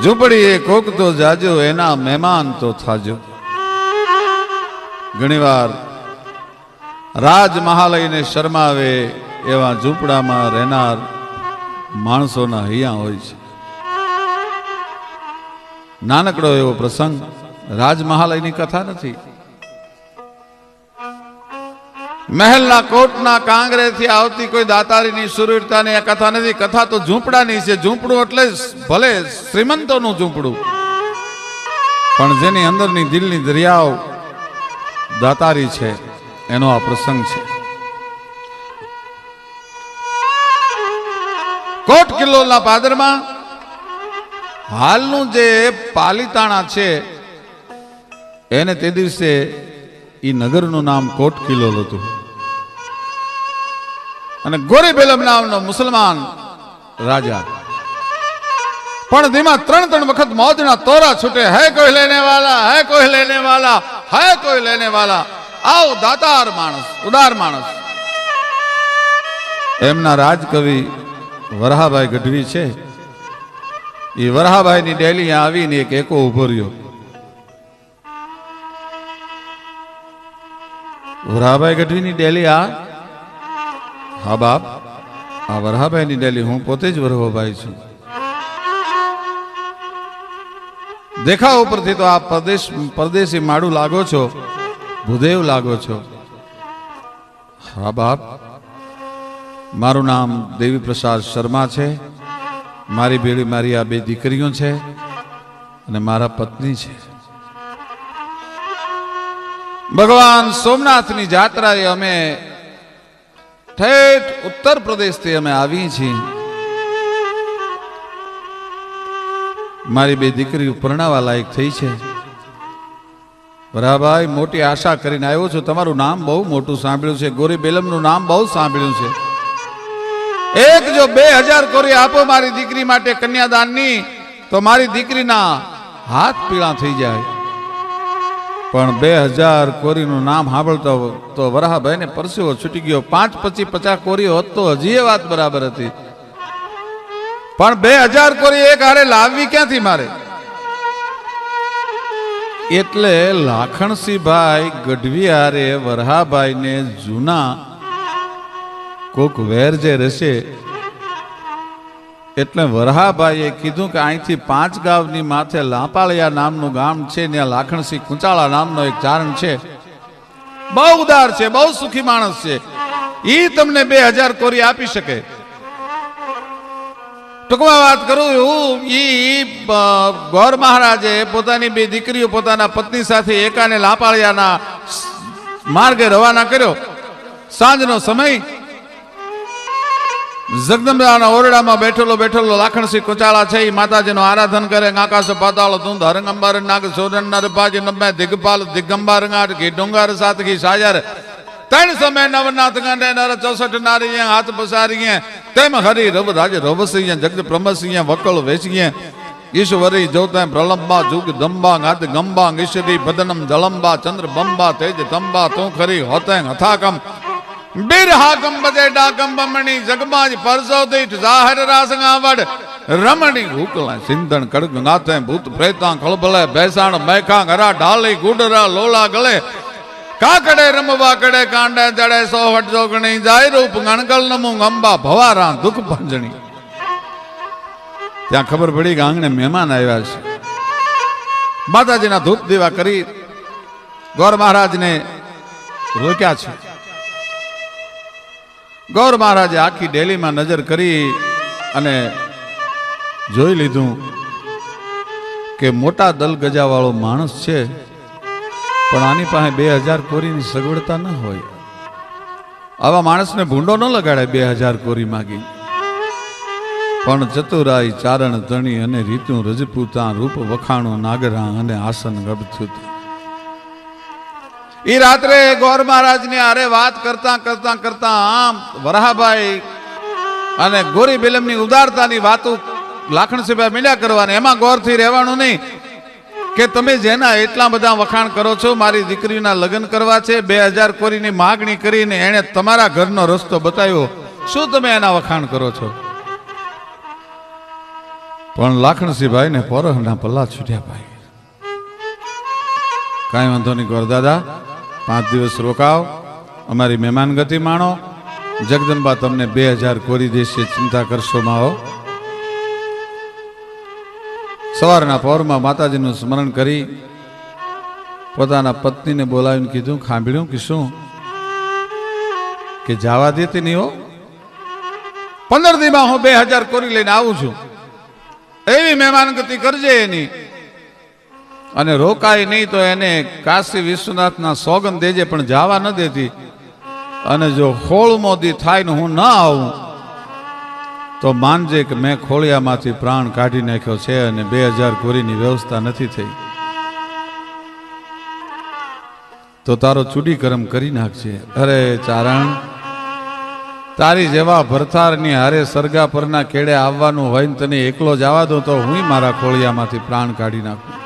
ઝૂંપડી એ કોક તો જાજો, એના મહેમાન તો થાજો. ઘણીવાર રાજ મહાલયને શરમાવે એવા ઝૂંપડામાં રહેનાર માણસોના હૈયા હોય છે. નાનકડો એવો પ્રસંગ રાજમહાલયની કથા નથી. મહેલના કોટના કાંગરેથી આવતી કોઈ દાતારીની સુરવીરતાની આ કથા નથી. કથા તો ઝૂંપડાની છે. ઝૂંપડું એટલે ભલે શ્રીમંતોનું ઝૂંપડું. પણ જેની અંદરની દિલની દરિયાઓ દાતારી છે, એનો આ પ્રસંગ છે. કોટ કિલ્લોના પાદરમાં હાલનું જે પાલીતાણા છે, એને તે દિવસે એ નગરનું નામ કોટ કિલ્લો હતું. અને ગોરી બેલમ નામનો મુસલમાન રાજા. પણ ધીમા ત્રણ ત્રણ વખત મોજના તોરા છૂટે. હે કોઈ લેને વાલા હે કોઈ લેને વાલા હે કોઈ લેને વાલા આવ દાતાર માણસ, ઉદાર માણસ. એમના રાજકવિ વરહાભાઈ ગઢવી છે. એ વરહાભાઈની ડેલી આવીને એક એકો ઊભો રહ્યો. વરહાભાઈ ગઢવીની ડેલી આ હા બાપ, આ વરહાભાઈની ડેલી હું પોતે જ વરહોભાઈ છું. દેખાવ ઉપરથી તો આ પરદેશ, પરદેશી માડું લાગો છો, ભૂદેવ લાગો છો. હા બાપ, મારું નામ દેવી પ્રસાદ શર્મા છે. મારી ભેળી મારી આ બે દીકરીઓ છે અને મારા પત્ની છે. ભગવાન સોમનાથની જાત્રાએ અમે ઠેઠ ઉત્તર પ્રદેશથી અમે આવી છીએ. મારી બે દીકરીઓ પરણાવા લાયક થઈ છે. બરાબર મોટી આશા કરીને આવ્યો છું. તમારું નામ બહુ મોટું સાંભળ્યું છે. ગોરી બેલમનું નામ બહુ સાંભળ્યું છે. એક જો બે હજાર કોરી આપો મારી દીકરી માટે કન્યાદાનની, તો મારી દીકરીના હાથ પીળા થઈ જાય. પણ બે હજાર કોરીનું નામ સાંભળતો તો વરાહભાઈને પરસેવો છૂટી ગયો. પાંચ પછી પચાસ કોરી હોત તો હજી એ વાત બરાબર હતી. પણ બે હજાર કોરી એક હારે લાવવી ક્યાંથી મારે? એટલે લાખણસિંહભાઈ ગઢવી હારે વરહાભાઈને જૂના કોક વેર જે રહેશે એટલે વરહાભાઈએ કીધું કે અહીંથી પાંચ ગામની માથે લાંપાળિયા નામનું ગામ છે ત્યાં લાખણસિંહ કુંચાળા નામનો એક ચારણ છે. બહુ ઉદાર છે, બહુ સુખી માણસ છે. એ તમને બે હજાર કોરી આપી શકે. ટૂંકમાં વાત કરું હું, ઈ ગોર મહારાજે પોતાની બે દીકરીઓ પોતાના પત્ની સાથે એકાને લાપાળિયાના માર્ગે રવાના કર્યો. સાંજનો સમય જગદંબાના ઓરડામાં બેઠેલો બેઠેલો લાખણસિંહ કુચાળા છે. એ માતાજીનો આરાધન કરે, આકાશ પાતાળ ધૂંધ, હરંગંબર નાગ સોરન નર પાજ નમે, દિગપાલ, દિગંબાર ગાટ ઘી ડુંગર સાત ઘી સાજર. ત્રણ સમય નવનાથ ગંડે નર, ચોસઠ નારી હાથ પસારી તેમ હરી રવ, રાજ રવસિંહ જગદ પ્રમસિંહ વકળ વેચીએ. ઈશ્વરી જોતા પ્રલંબા, જુગ દંબા ગાત ગંબા, ઈશ્વરી બદનમ જલંબા ચંદ્ર બંબા તેજ તંબા, તું ખરી હોતે હથાકમ બિરહાકમ બજે ડાકમ બમણી જગમાજ પરસો દીઠ જાહેર રાસંગાવડ રમણી હુકલા સિંધણ કડક નાથે ભૂત પ્રેતા ખળભલે બેસાણ મેખા ઘરા ઢાલી ગુડરા લોલા ગળે કાકડે રમવા કડે કાંડે જડે સોહટ જોગણી જાય રૂપ ગણકલ નમુ અંબા ભવારા દુઃખ ભંજણી ત્યાં ખબર પડી કે આંગણે મહેમાન આવ્યા છે માતાજીના ધૂપ દીવા કરી ગોર મહારાજને રોક્યા છે ગૌર મહારાજે આખી ડેલીમાં નજર કરી અને જોઈ લીધું કે મોટા દલ ગજાવાળો માણસ છે, પણ આની પાસે બે હજાર કોરીની સગવડતા ન હોય. આવા માણસને ભૂંડો ન લગાડે બે હજાર કોરી માગી. પણ ચતુરાઈ ચારણ ધણી અને રીતું રજપૂતા રૂપ વખાણો નાગરા અને આસન ગબથુત ઈ રાત્રે ગોર મહારાજની આરે વાત કરતા કરતા કરતા આમ વરાહભાઈ અને ગોરી બેલમની ઉદારતાની વાતો લાખણસિંહભાઈ મળ્યા કરવાની. એમાં ગોરથી રહેવાનું નહીં કે તમે જેના એટલા બધા વખાણ કરો છો, મારી દીકરીના લગ્ન કરવા છે, બે હજાર કોરીની માગણી કરીને એણે તમારા ઘરનો રસ્તો બતાવ્યો. શું તમે એના વખાણ કરો છો? પણ લાખણસિંહભાઈ ને પોરહના પલ્લા છૂટ્યા ભાઈ. કાંઈ વાંધો નહીં ગોર દાદા. પાંચ દિવસ રોકાવ અમારી મહેમાન ગતિ માણો. જગદંબા તમને બે હજાર કોરી દેશે, ચિંતા કરશો માઓ સવારના પહોરમાં માતાજીનું સ્મરણ કરી પોતાના પત્નીને બોલાવીને કીધું ખાંભળ્યું કે શું? કે જવા દેતી નહીં હો? પંદર દીમાં હું બે હજાર કોરી લઈને આવું છું. એવી મહેમાન ગતિ કરજે એની. અને રોકાય નહીં તો એને કાશી વિશ્વનાથના સોગંદ દેજે, પણ જવા ન દેતી. અને જો ખોળમોદી થાય ને હું ન આવું, તો માનજે કે મેં ખોળિયામાંથી પ્રાણ કાઢી નાખ્યો છે અને બે હજાર કોરીની વ્યવસ્થા નથી થઈ. તો તારો ચૂડીકરમ કરી નાખજે. અરે ચારણ, તારી જેવા ભરથારની હારે સરગા પરના કેડે આવવાનું હોય ને તને એકલો જવા દો તો હું મારા ખોળિયામાંથી પ્રાણ કાઢી નાખું.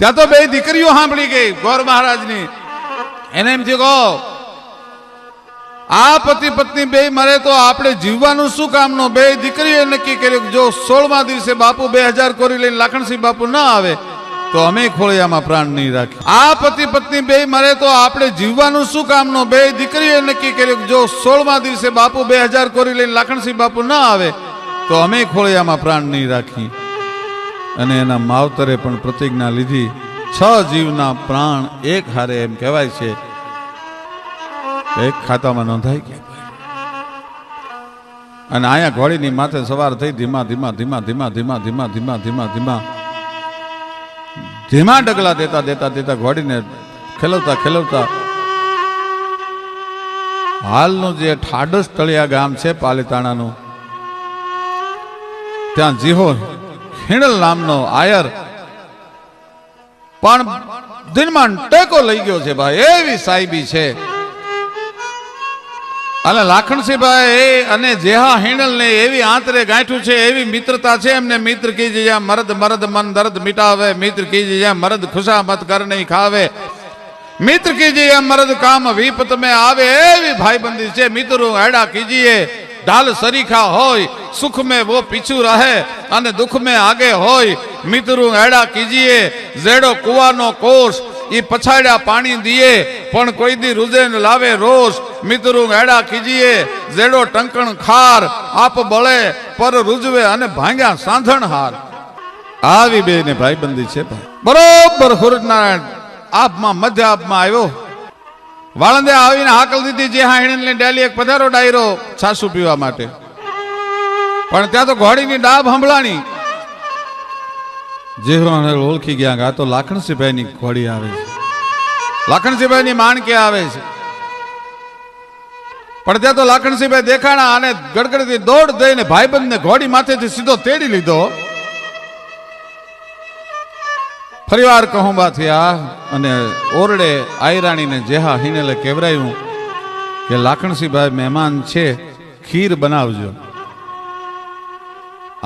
ત્યાં તો બે દીકરીઓ સાંભળી ગઈ, ગોર મહારાજની. એને એમ થયું કહો આ પતિ પત્ની બે મરે તો આપણે જીવવાનું શું કામનું? બે દીકરીએ નક્કી કર્યું જો સોળમા દિવસે બાપુ બે હજાર કોરી લઈને લાખણસિંહ બાપુ ન આવે, તો અમે ખોળિયામાં પ્રાણ નહીં રાખી આ પતિ પત્ની બે મરે તો આપણે જીવવાનું શું કામનું? બે દીકરીએ નક્કી કર્યું જો સોળમા દિવસે બાપુ બે હજાર કોરી લઈને લાખણસિંહ બાપુ ન આવે, તો અમે ખોળિયામાં પ્રાણ નહીં રાખી અને એના માવતરે પણ પ્રતિજ્ઞા લીધી, છ જીવના પ્રાણ એક હારે એમ કહેવાય છે. એક ખાતામાં નોંધાઈ ગયા. અને અહીંયા ઘોડીની માથે સવાર થઈ, ધીમા ધીમા ધીમા ધીમા ધીમા ધીમા ધીમા ધીમા ધીમા. ધીમા ડગલા દેતા દેતા દેતા ઘોડીને ખેલવતા ખેલવતા હાલનું જે ઠાડસ તળિયા ગામ છે પાલીતાણાનું, ત્યાં જીહો હિણલ નામનો આયર. પણ દિનમાં ટેકો લઈ ગયો છે ભાઈ, એવી સાહેબી છે. અને લાખણસિંહભાઈ અને જેહા હિણલ ને એવી આંતરે ગાંઠું છે, એવી મિત્રતા છે, એમને મિત્ર કીજે જ્યાં મરદ મરદ મન દર્દ મિટાવે, મિત્ર કીજે જ્યાં મરદ ખુશામત કર નહીં ખાવે. મિત્ર કીજીએ મરદ કામ વિપત में આવે, એવી ભાઈબંધી છે, મિત્રો હેડા કીજીએ. ઢાલ સરીખા હોય સુખ મેં વો પીછું રહે અને દુઃખ મેં આગે હોય. મિત્રો એડા કીજીએ, જેડો કુવાનો કોષ, ઈ પછાડ્યા પાણી દીએ, પણ કોઈ દી રુજે લાવે રોષ. મિત્રો એડા કીજીએ, જેડો ટંકણ ખાર, આપ બળે, પર રૂજવે અને ભાંગ્યા સાંધણ હાર. આવી બે ને ભાઈબંધી છે બરોબર, હુરનારાયણ, આપમાં, મધ્ય આપમાં આવ્યો. વાળંદે આવીને હાકલ દીધી, જે હિણને ડેલી એક પધારો ડાયરો છાસુ પીવા માટે. પણ ત્યાં તો ઘોડીની ડાબ હંભળાણી જે ઓળખી ગયા આ તો લાખણસિંહભાઈની ઘોડી આવે છે. લાખણસિંહભાઈની ની માણ કે આવે છે. પણ ત્યાં તો લાખણસિંહભાઈ દેખાણા અને ગડગડતી દોડ દઈને ભાઈબંધને ઘોડી માથેથી સીધો તેડી લીધો. ફરીવાર કહુંબા થયા અને ઓરડે આયરાણીને જેહા હિનેલે કેવરાયું કે લાખણસિંહભાઈ મહેમાન છે, ખીર બનાવજો.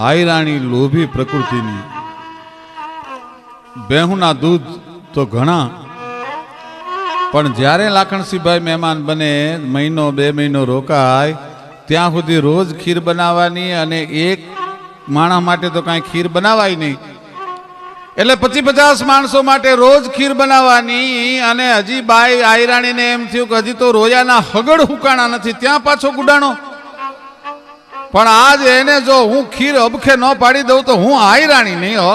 આયરાણી લોભી પ્રકૃતિની. બેહુના દૂધ તો ઘણા, પણ જ્યારે લાખણસિંહભાઈ મહેમાન બને, મહિનો બે મહિનો રોકાય, ત્યાં સુધી રોજ ખીર બનાવવાની અને એક માણસ માટે તો કાંઈ ખીર બનાવાય નહીં. એટલે પચીસ પચાસ માણસો માટે રોજ ખીર બનાવવાની અને હજી બાઈ આયરાણીને એમ થયું કે હજી તો રોયાના હગડ હુકાણા નથી, ત્યાં પાછો ગુડાણો. પણ આજ એને જો હું ખીર અબખે ન પાડી દઉં તો હું આયરાણી નહીં, હો.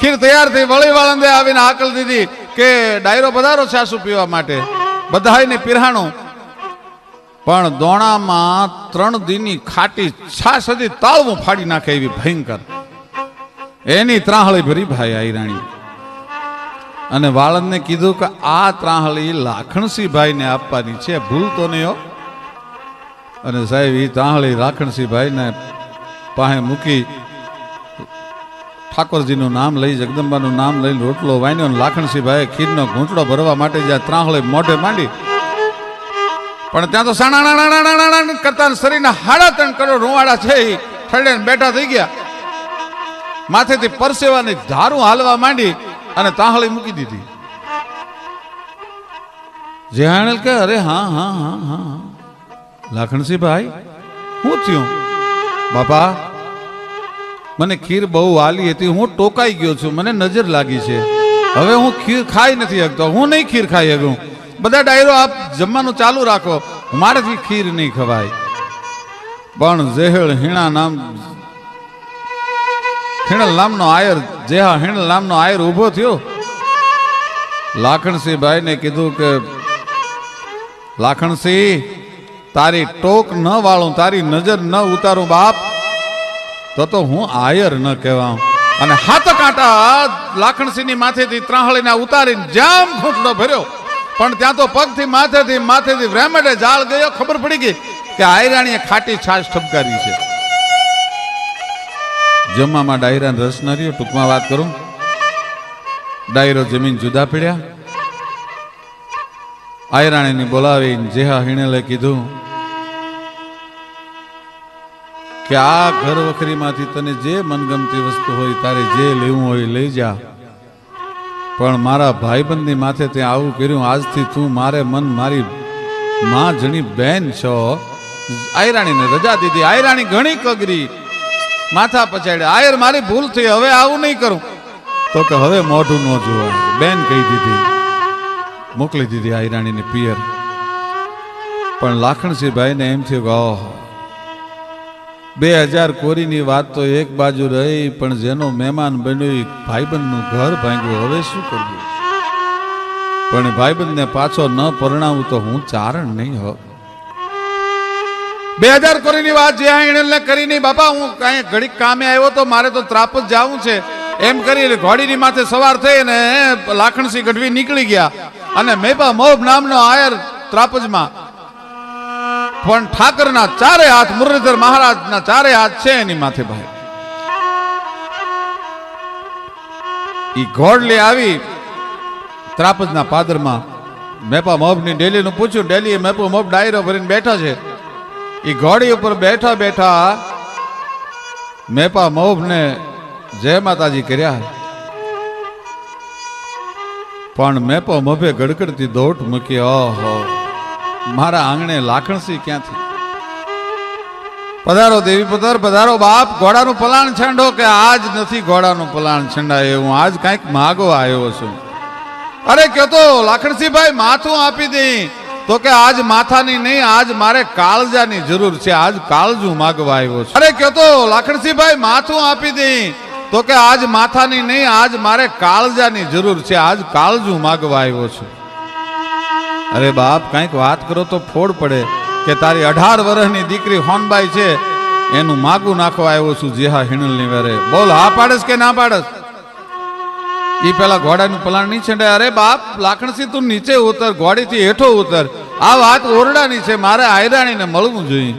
ખીર તૈયાર થઈ વળી વાળંદે આવીને આકલ દીધી કે ડાયરો પધારો છાસુ પીવા માટે. બધાને પીરહાણું પણ દોણામાં ત્રણ દીની ખાટી છાસ હતી તાળવું ફાડી નાખે એવી ભયંકર. એની ત્રાહળી ભરી ભાઈ આઈરાણી અને વાળંદને કીધું કે આ ત્રાહળી લાખણસિંહભાઈને આપવાની છે, ભૂલ તો નહીં હો. અને સાહેબ એ ત્રાહળી લાખણસિંહભાઈને પાસે મૂકી ઠાકોરજીનું નામ લઈ, જગદંબાનું નામ લઈને રોટલો વાંચ્યો અને લાખણસિંહભાઈ ખીરનો ઘૂંટડો ભરવા માટે જ્યાં ત્રાહળી મોઢે માંડી. પણ ત્યાં તો સાણા કરતા શરીરના હાડા ત્રણ કરોડ રૂવાડા છે એ બેઠા થઈ ગયા. માથેથી પરસેવાની ધારું હાલવા માંડી અને તાહળી મૂકી દીધી. જેહાણેલ કે અરે હા હા હા હા લાખણસિંહ ભાઈ હું થયું. બાપા, મને ખીર બહુ વાલી હતી. હું ટોકાઈ ગયો છું. મને નજર લાગી છે. હવે હું ખીર ખાઈ નથી શકતો. હું નહીં ખીર ખાઈ શકું. બધા ડાયરો, આપ જમવાનું ચાલુ રાખો. મારાથી ખીર નહીં ખવાય. પણ ઝેહળ હીણા નામ હિણલ નામનો આયર જેહા હિણલ નામનો આયર ઊભો થયો. લાખણસિંહ ભાઈને કીધું કે, લાખણસિંહ, તારી ટોક ન વાળું, તારી નજર ન ઉતારું બાપ. તો તો હું આયર ન કહેવા અને હાથ કાંટા લાખણસિંહની માથેથી ત્રાહળીને ઉતારીને જામ ઘૂંટડો ભર્યો. પણ ત્યાં તો પગથી માથેથી માથેથી વ્રેમડે જાળ ગયો, ખબર પડી ગઈ કે આયરાણીએ ખાટી છાશ ઠપકારી છે. જમવામાં ડાયરા રસ ન રહ્યો, ટૂંકમાં વાત કરું. ડાયરો જમીન જુદા પીડ્યા. આયરાણીને બોલાવીને જેહા હિણેલે કીધું કે આ ઘર વખરીમાંથી તને જે મનગમતી વસ્તુ હોય તારે જે લેવું હોય લઈ જા. પણ મારા ભાઈબંધની માથે તે આવું કર્યું, આજથી તું મારે મન મારી માં જણી બેન છો. આયરાણીને રજા દીધી. આયરાણી ઘણી કગરી. માથા પછાડ્યા. આયર, મારી ભૂલ થઈ, હવે આવું નહીં કરું. તો કે હવે મોઢું ન જોવાય બેન કહી દીધી. મોકલી દીધી આયરાણીને પિયર. પણ લાખણસિંહભાઈને એમ થયું કે, ઓહો બે હજાર કોરીની વાત તો એક બાજુ રહી, પણ જેનો મહેમાન બન્યો એ ભાઈબંધનું ઘર ભાંગ્યું. હવે શું કરવું? પણ ભાઈબંધને પાછો ન પરણાવું તો હું ચારણ નહીં હોઉં. બે હજાર કોરીની વાત જે એને કરી નહીં, બાપા, હું કાંઈ ઘડીક કામે આવ્યો તો મારે તો ત્રાપજ જવું છે. એમ કરી ઘોડીની માથે સવાર થઈ અને લાખણસિંહ ગઢવી નીકળી ગયા. અને મેપા મોબ નામનો આયર ત્રાપજમાં. પણ ઠાકરના ચારે હાથ મુરલીધર મહારાજના ચારે હાથ છે એની માથે ભાઈ ઈ ઘોડલી આવી, ત્રાપજના પાદરમાં મેપા મોબની ડેલીનું પૂછ્યું, ડેલીએ મેપો મોબ ડાયરો ભરીને બેઠા છે? ઈ ઘોડી ઉપર બેઠા બેઠા મેપા મોબને જય માતાજી કર્યા પણ મેપો મોભે ગડગડતી દોટ મૂકી, ઓહો મારા આંગણે લાખણસી ક્યાંથી? પધારો દેવી પધાર, પધારો બાપ. ઘોડાનું પલાણ છંડો કે આજ નથી ઘોડાનું પલાણ છંડાય હું આજ કાંઈક માગો આવ્યો છું. અરે કહેતો લાખણસિંહભાઈ માથું આપી દઈ તો કે આજ માથાની નહીં, આજ મારે કાળજાની જરૂર છે. આજ કાળજું માગવા આવ્યો છું. અરે કહેતો લાખણસિંહભાઈ માથું આપી દઈ તો કે આજ માથાની નહીં, આજ મારે કાળજાની જરૂર છે. આજ કાળજું માગવા આવ્યો છું. અરે બાપ, કંઈક વાત કરો તો ફોડ પડે કે તારી અઢાર વર્ષની દીકરી હોનબાઈ છે, એનું માગું નાખવા આવ્યો છું જેહા હિણલની વેરે. બોલ, હા પાડસ કે ના પાડસ? ઈ પેલા ઘોડાનું પલાણ નહીં છેડે અરે બાપ લાખણસી તું નીચે ઉતર, ઘોડીથી હેઠો ઉતર. આ વાત ઓરડાની છે, મારે આયરાણીને મળવું જોઈએ.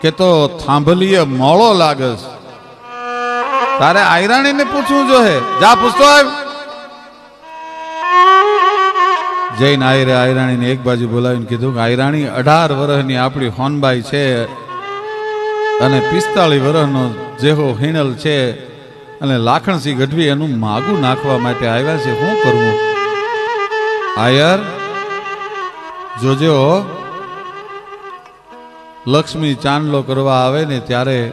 કે તો થાંભલીએ મોળો લાગસ. તારે આયરાણીને પૂછવું જોઈએ. જા, પૂછતો આવ. જૈન આયરે આયરાણીને એક બાજુ બોલાવીને કીધું કે, આયરાણી, અઢાર વર્ષની આપણી હોનબાઈ છે અને પિસ્તાળીસ વર્ષનો જેહો હિણલ છે અને લાખણસિંહ ગઢવી એનું માગું નાખવા માટે આવ્યા છે. શું કરવું આયર, જોજો, લક્ષ્મી ચાંદલો કરવા આવે ને ત્યારે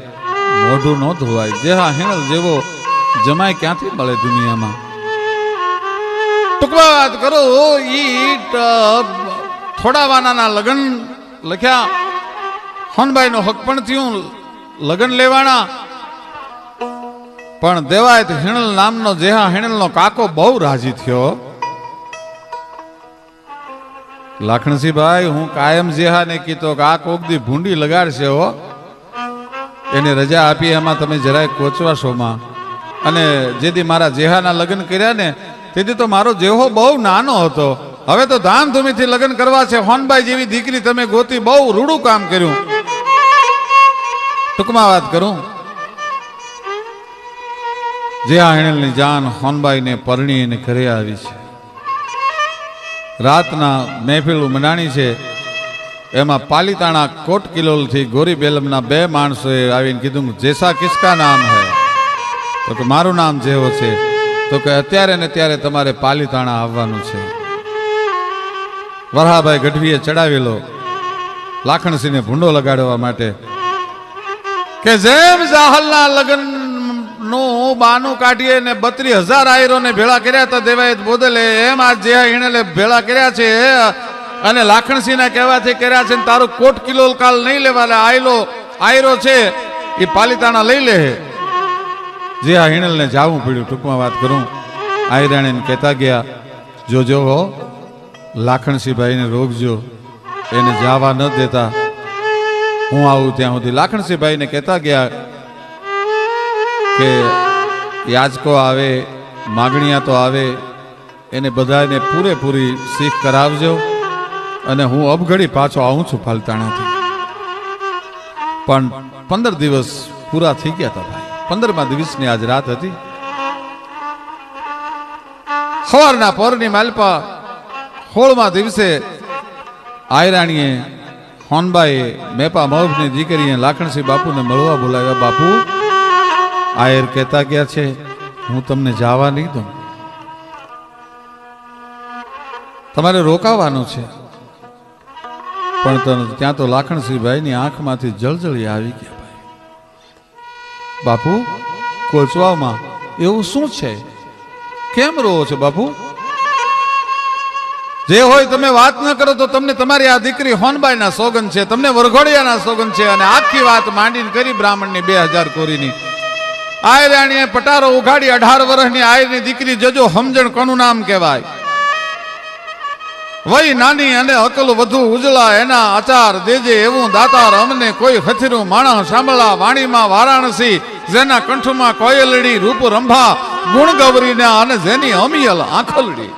મોઢું ન ધોવાય. જે હા હિણલ જેવો જમાય ક્યાંથી મળે દુનિયામાં? ટૂંકમાં વાત કરું ઈ થોડા વાનાના લગ્ન લખ્યા. હોનબાઈ નો હક પણ થયું, લગ્ન લેવાના. પણ દેવાયત હિણલ નામનો જેહા હિણલનો કાકો બહુ રાજી થયો. લાખણસીભાઈ હું કાયમ જેહાને કીધો કે આ કોક દી ભૂંડી લગાડશે હો. એને રજા આપી, એમાં તમે જરાય કોચવાશોમાં. અને જેથી મારા જેહાના લગ્ન કર્યા ને તેથી તો મારો જેહો બહુ નાનો હતો. હવે તો ધામધૂમીથી લગ્ન કરવા છે. હોનબાઈ જેવી દીકરી તમે ગોતી બહુ રૂડું કામ કર્યું. ટૂંકમાં વાત કરું. જે આ હેણલની જાન હોનબાઈને પરણીને ઘરે આવી છે. રાતના મહેફિલ ઉમડાણી છે. એમાં પાલીતાણા કોટ કિલોલથી ગોરી બેલમના બે માણસોએ આવીને કીધું, જેસા કિસકા નામ હે? તો કે, મારું નામ જેવો છે. તો કે અત્યારે ને ત્યારે તમારે પાલીતાણા આવવાનું છે. વરહાભાઈ ગઢવીએ ચડાવેલો લાખણસિંહને ભૂંડો લગાડવા માટે કે જેમ જાહલના લગ્નનું બાનું કાઢીએ ને બત્રી હજાર આયરોને ભેળા કર્યા હતા દેવાયત બોદલે, એમ આ જે હિણલે ભેળા કર્યા છે અને લાખણસિંહના કહેવાથી કર્યા છે તારું કોટ કિલો કાલ નહીં લેવા આયલો, આયરો છે, એ પાલિતાણા લઈ લે. જે આ હિણલને જાવું પડ્યું, ટૂંકમાં વાત કરું. આયરાણીને કહેતા ગયા જોજો હો લાખણસિંહભાઈને રોકજો. એને જવા ન દેતા. હું આવું ત્યાં સુધી. લાખણસિંહભાઈને કહેતા ગયા કે યાચકો આવે, માગણીયા તો આવે. એને બધાને પૂરેપૂરી શીખ કરાવજો અને હું અબઘડી પાછો આવું છું પાલતાણાથી. પણ પંદર દિવસ પૂરા થઈ ગયા હતા ભાઈ. પંદરમા દિવસની આજ રાત હતી. સવારના પોરની માલપા હોળમાં દિવસે આયરાણીએ હોનબાએ મેપા મહુભની દીકરીએ લાખણસિંહ બાપુને મળવા બોલાવ્યા, બાપુ, આયર કહેતા ગયા છે, હું તમને જવા નહીં દઉં. તમારે રોકાવાનું છે. પણ ત્યાં તો લાખણસિંહભાઈની આંખમાંથી જળજળી આવી ગયા બાપુ કોચવામાં એવું શું છે? કેમ રહો છો બાપુ? જે હોય તમે વાત ન કરો તો તમને તમારી આ દીકરી હોનબાઈના સોગન છે, તમને વરઘોડિયાના સોગન છે અને આખી વાત માંડીને કરી બ્રાહ્મણની બે હજાર કોરીની. આયરાણીએ પટારો ઉઘાડી અઢાર વર્ષની આયરની દીકરી જજો સમજણ કોનું નામ કહેવાય? વય નાની અને અકલ વધુ ઉજળા એના આચાર દેજે એવું દાતાર અમને કોઈ હથિરું, માણસ સાંભળા વાણીમાં વારાણસી જેના કંઠમાં કોયલડી રૂપ રંભા ગુણ ગૌરીના અને જેની અમિયલ આંખલડી.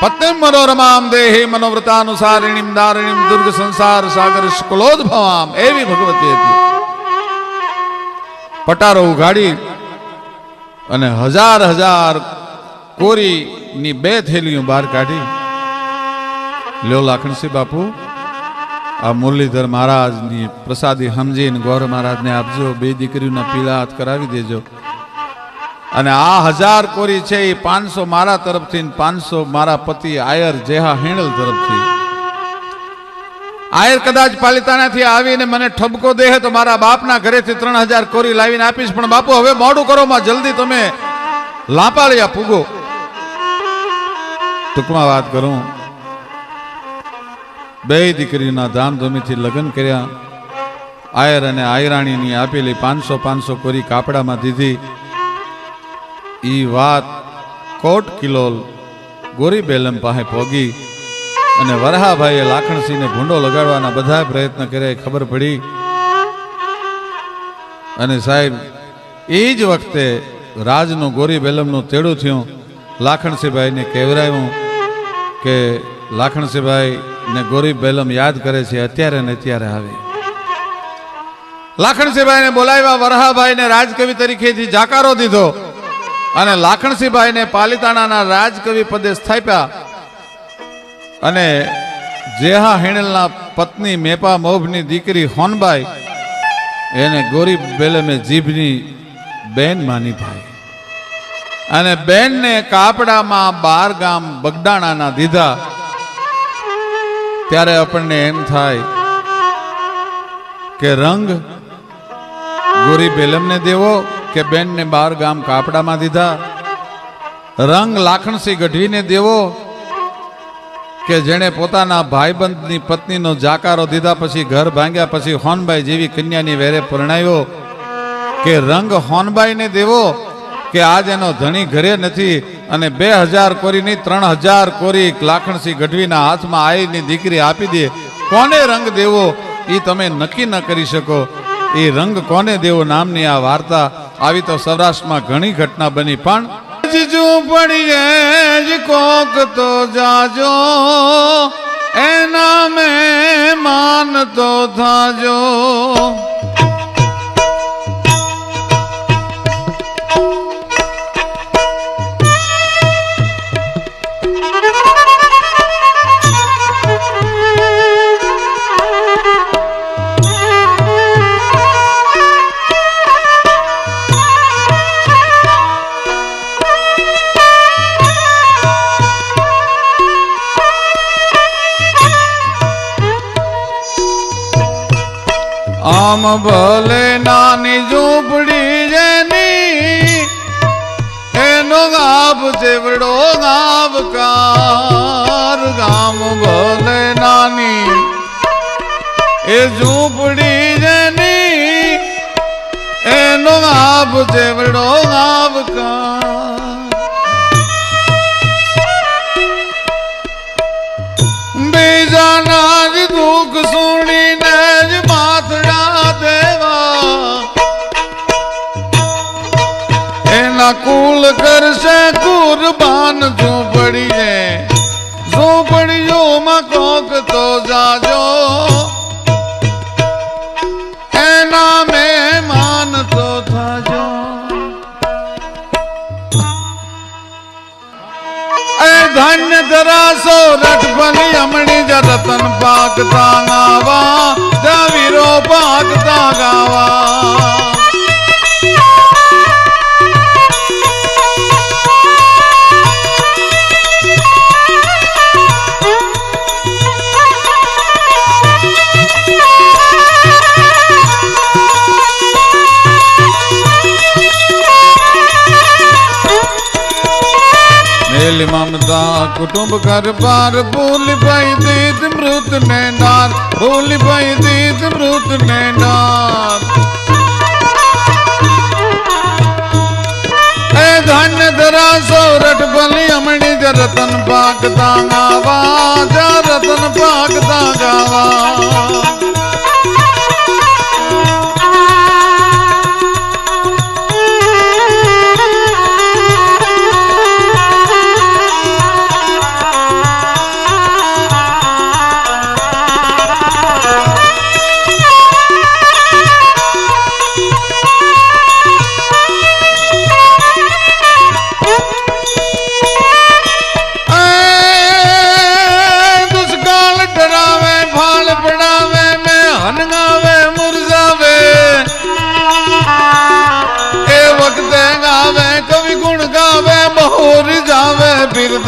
પત્નમ મનોરમામ દેહી મનોવ્રતાનુસારિણીમ દારિણીમ દુર્ગ સંસાર સાગર સ્કલોદ્ભવામ એવી ભગવતી હતી. પટારો ઉઘાડી અને હજાર હજાર કોરીની બે થેલીઓ બહાર કાઢી. લ્યો લાખણસી બાપુ આ મુરલીધર મહારાજની પ્રસાદી સમજીને ગૌર મહારાજને આપજો, બે દીકરીઓના પીલા હાથ કરાવી દેજો. અને આ હજાર કોરી છે એ પાંચસો મારા તરફથી પાંચસો મારા પતિ આયર જેહા હેણલ તરફથી. આયર કદાચ પાલિતાણાથી આવીને મને ઠબકો દે તો મારા બાપના ઘરેથી ત્રણ હજાર કોરી લાવીને આપીશ, પણ બાપુ, હવે મોડું કરો માં, જલ્દી તમે લાપાળિયા પૂગો. ટૂંકમાં વાત કરું. બે દીકરીના ધામધૂમીથી લગ્ન કર્યા. આયર અને આયરાણીની આપેલી પાંચસો પાંચસો કોરી કાપડામાં દીધી. એ વાત કોટ કિલોલ ગોરી બેલમ પાસે પોગી અને વરહાભાઈએ લાખણસિંહને ભૂંડો લગાડવાના બધા પ્રયત્ન કર્યા ખબર પડી. અને સાહેબ એ જ વખતે રાજનું ગોરી બેલમનું તેડું થયું. લાખણસિંહભાઈને કહેવરાયું કે લાખણસિંહભાઈ ને ગોરી બેલમ યાદ કરે છે, અત્યારે ને અત્યારે આવે. લાખણસિંહભાઈને બોલાવ્યા, વરહાભાઈને રાજકવિ તરીકેથી જાકારો દીધો. અને લાખણસિંહભાઈને પાલિતાણાના રાજકવિ પદે સ્થાપ્યા. અને જેહા હેણેલના પત્ની મેપા મોભની દીકરી હોનબાઈ, એને ગોરી બેલમે જીભની બેન માની ભાઈ. અને બેનને કાપડામાં બાર ગામ બગડાણાના દીધા. ત્યારે આપણને એમ થાય કે રંગ ગોરી બેલમને દેવો કે બેનને બાર ગામ કાપડામાં દીધા. રંગ લાખણસી ગઢવીને દેવો કે જેણે પોતાના ભાઈબંધની પત્નીનો જાકારો દીધા પછી ઘર ભાંગ્યા પછી હોનબાઈ જેવી કન્યાની વેરે પરણાવ્યો કે રંગ હોનબાઈને દેવો કે આજ એનો ધણી ઘરે નથી અને બે હજાર કોરી નહીં ત્રણ હજાર કોરી લાખણસિંહ ગઢવીના હાથમાં આઈની દીકરી આપી દે. કોને રંગ દેવો? એ તમે નક્કી ન કરી શકો. એ રંગ કોને દેવો નામની આ વાર્તા આવી તો સૌરાષ્ટ્રમાં ઘણી ઘટના બની. પણ જ કોક તો જાજો. એના મેં માન તો થાજો. આમ ભલે નાની ઝૂંપડી જેની એનો ગાભ ચેવડો ગાભકાર. ગામ ભલે નાની એ ઝૂંપડી જેની એનો ગાભ જેવડો ગાભકાર. કુલ કરશે કુરબાન ઝૂંપડી ને ઝૂંપડીઓમાં કોક તો જાજો. એના મહેમાન તો થાજો. એ ધન્ય ધરાસો રટભલી અમણી જ રતન પાકતા ગાવા. દવીરો પાકતા ગાવા. મેલ મમતા કુટુંબ ઘર બાર ભૂલ ભાઈ દીત મૃત ને નાર, ભૂલ ભાઈ દીત મૃત ને નાર. એ ધન્ય ધરા સોરઠ બલી અમણી જ રતન પાકતા ગાવા, જ રતન પાકતા ગાવા.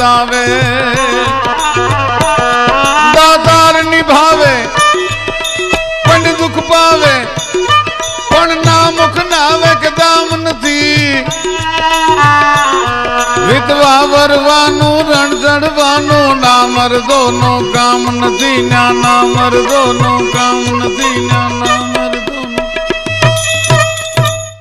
બિરદાવે દાતાર નિભાવે, પણ દુઃખ પાવે. પણ ના મુખ ના આવે કે દામ નથી. વિધવા વરવાનું, રણ ચડવાનું ના મરદો નું કામ નથી, ના ના મરદો નું કામ નથી, ના